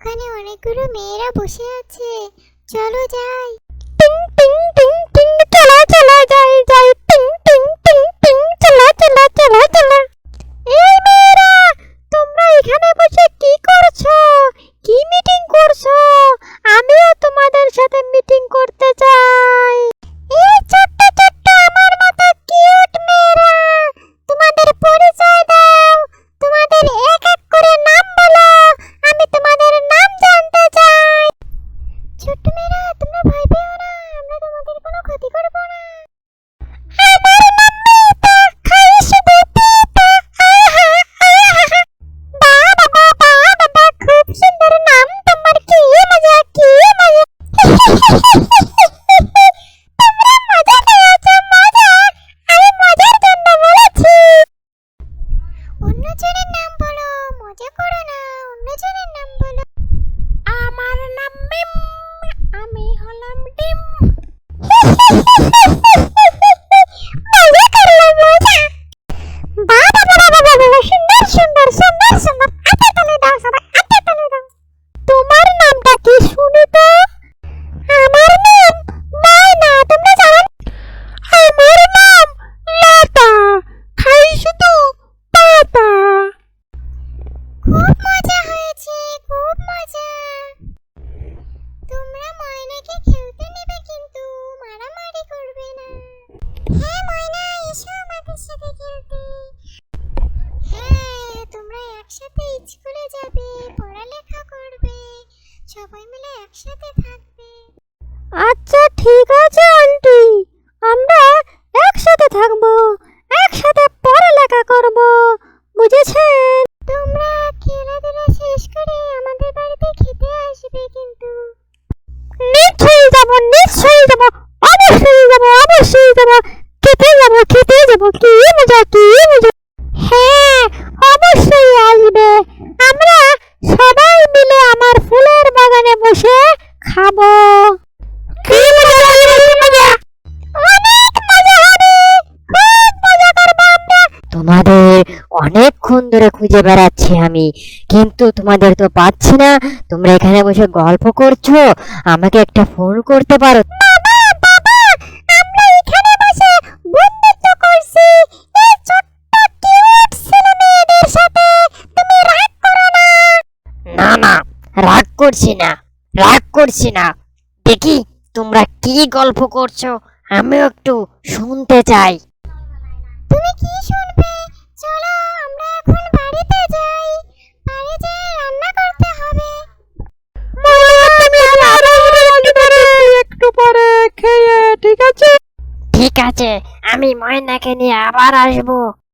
ওখানে অনেকগুলো মেয়েরা বসে আছে। চলো যাই। হ্যাঁ ময়না এসো আমাদের সাথে খেলতে। হ্যাঁ তোমরা একসাথে স্কুলে যাবে পড়ালেখা করবে সবাই মিলে একসাথে থাকবে। আচ্ছা ঠিক আছে আন্টি। আমরা একসাথে থাকব একসাথে পড়ালেখা করব বুঝেছেন? তোমরা খেলাধুলা শেষ করে আমাদের বাড়িতে খেতে আসবে কিন্তু। নিশ্চয়ই যাব নিশ্চয়ই যাব অবশ্যই যাব অবশ্যই যাব খেতে যাব খেতে কি মজা কি মজা। হ্যাঁ অবশ্যই আসবে। আমরা সবাই মিলে আমার ফুলের বাগানে বসে খাব। কি মজা কি মজা অনেক মজা হবে খুব মজা করব আমরা। তোমাদের অনেকক্ষণ ধরে খুঁজে বেড়াচ্ছি আমি কিন্তু তোমাদের তো পাচ্ছি না। তোমরা এখানে বসে গল্প করছ আমাকে একটা ফোন করতে পারো। রাগ করছি না রাগ করছি না। দেখি তোমরা কি গল্প করছ আমিও একটু শুনতে চাই। তুমি কি শুনবে? চলো আমরা এখন বাড়িতে যাই। বাড়ি যেয়ে রান্না করতে হবে। একটু পরে খেয়ে ঠিক আছে? ঠিক আছে আমি ময়নাকে নিয়ে আবার আসব।